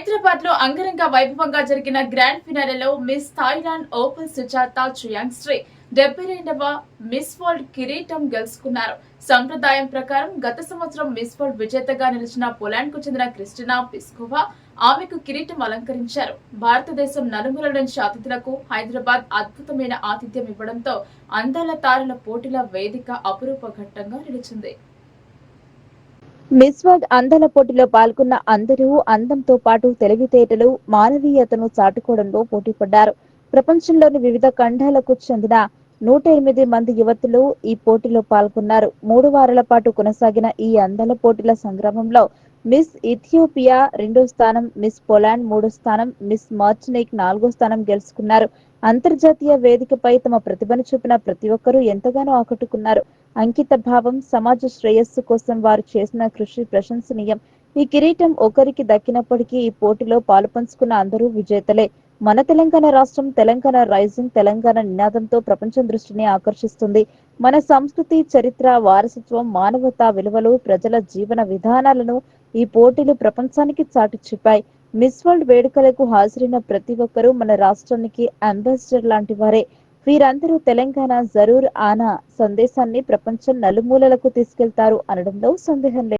హైదరాబాద్లో అంగరంగ వైభవంగా జరిగిన grand ఫినాలేలో Miss Thailand Opal Suchata Chuangsri డెబ్బై రెండవ మిస్ వరల్డ్ కిరీటం గెలుచుకున్నారు. సంప్రదాయం ప్రకారం గత సంవత్సరం మిస్ వరల్డ్ విజేతగా నిలిచిన పోలాండ్కు చెందిన క్రిస్టినా పిస్కోవా ఆమెకు కిరీటం అలంకరించారు. భారతదేశం నలుమూల నుంచి అతిథులకు హైదరాబాద్ అద్భుతమైన ఆతిథ్యం ఇవ్వడంతో అందాల తారల పోటీల వేదిక అపురూప ఘట్టంగా నిలిచింది. మిస్ వరల్డ్ అందాల పోటీలో పాల్గొన్న అందరూ అందంతో పాటు తెలివితేటలు మానవీయతను చాటుకోవడంలో పోటీపడ్డారు. ప్రపంచంలోని వివిధ ఖండాలకు చెందిన నూట ఎనిమిది మంది యువతులు ఈ పోటీలో పాల్గొన్నారు. మూడు వారాల పాటు కొనసాగిన ఈ అందాల పోటీల సంగ్రామంలో మిస్ ఇథియోపియా రెండో స్థానం మిస్ పోలాండ్ మూడో స్థానం మిస్ మార్చినిక్ నాలుగో స్థానం గెలుచుకున్నారు. అంతర్జాతీయ వేదికపై తమ ప్రతిభను చూపిన ప్రతి ఒక్కరూ ఎంతగానో ఆకట్టుకున్నారు. అంకిత భావం సమాజ శ్రేయస్సు కోసం వారు చేసిన కృషి ప్రశంసనీయం. ఈ కిరీటం ఒకరికి దక్కినప్పటికీ ఈ పోటీలో పాలుపంచుకున్న అందరూ విజేతలే. మన తెలంగాణ రాష్ట్రం తెలంగాణ రైజింగ్ తెలంగాణ నినాదంతో ప్రపంచం దృష్టిని ఆకర్షిస్తుంది. మన సంస్కృతి చరిత్ర వారసత్వం మానవతా విలువలు ప్రజల జీవన విధానాలను ఈ పోటీలు ప్రపంచానికి చాటి చెప్పాయి. మిస్ వరల్డ్ వేడుకలకు హాజరైన ప్రతి ఒక్కరూ మన రాష్ట్రానికి అంబాసిడర్ లాంటి వారే. వీరందరూ తెలంగాణ జరూర్ ఆనా సందేశాన్ని ప్రపంచం నలుమూలలకు తీసుకెళ్తారు అనడంలో సందేహం లేదు.